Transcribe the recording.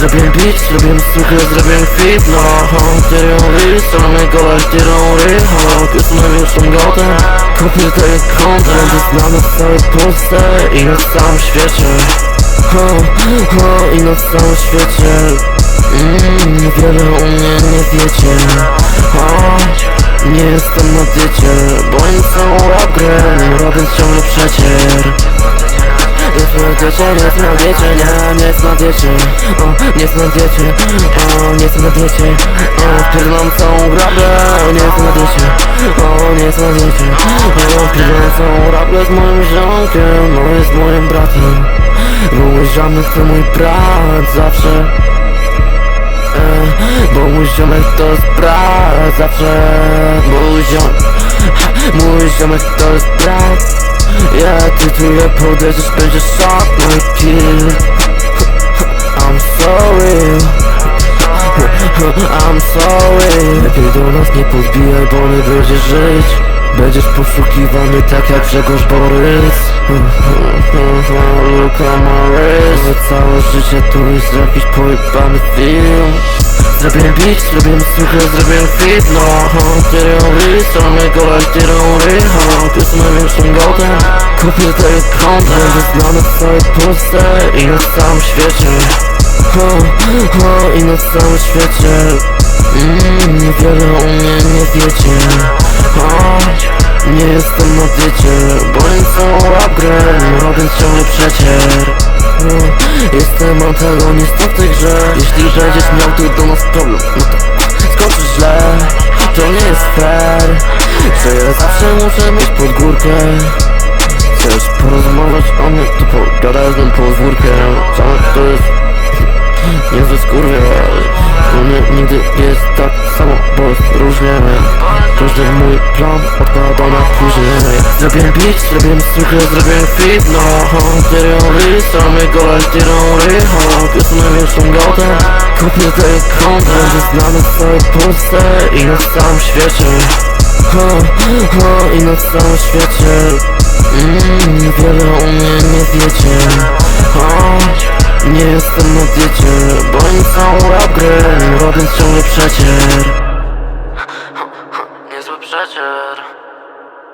Zrobiłem beat, zrobiłem suchy, zrobiłem fit No, teorii, strony gola, teorii Jestem największym gotem Kupię to jak content Jest znany w całej Polsce i na całym świecie. Ho, ho, I na całym świecie. Mm, Wiele o mnie nie wiecie. Ho, Nie jestem na diecie Bo oni są rap grę Robię ciągle przecier jest na diecie, nie nie, jest na O, nie jest na o, nie jest na diecie O, pierdolam całą rablę, nie jest na O, nie jest na diecie, o, pierdolam całą rablę z moim ziomkiem No, jest moim bratem. Ziomek to mój brat zawsze. E, Bo mój ziomek to jest brat zawsze. Mój ziomek, mój ziomek to jest brat ja tytuję podejdziesz, będziesz szok, mój kill I'm sorry. I'm sorry. Lepiej do nas nie podbijaj, bo nie będziesz żyć. Będziesz poszukiwany tak jak Grzegorz Borys. Luka Morris Całe życie tu jest jakiś pojebany film. Zrobiłem beat, zrobiłem suchy, zrobiłem fit No, teorii, strony gola teorii Jestem największym gotem Kupię to jak content Jest znany w całej Polsce i na całym świecie. Ho, ho, I na całym świecie. Mm, Wiele o mnie nie wiecie. Ho, Nie jestem na diecie. Bo oni są grę Robię ciągle przecier Jestem antagonistą w tej grze. Jeśli będziesz miał tu do nas problem No to skończysz źle. To nie jest fair. Że ja zawsze muszę mieć pod górkę? Chcesz porozmawiać o mnie To pogadaj z nim podwórkę Sam to jest Niezły skurwiel U mnie nigdy jest tak samo Jest różnie każdy mój plan odkładam na później. Zrobiłem beat, zrobiłem suchy, zrobiłem fit No, teorii, strony gola teorii Jestem największym gotem. Kupię to jak content Jest znany w całej i na całym świecie. Ho, ho, I na całym świecie. Mm, Wiele o mnie nie wiecie. Ho, Nie jestem na diecie Bo oni są rap grę Robiąc ciągle przecier Niezły przecier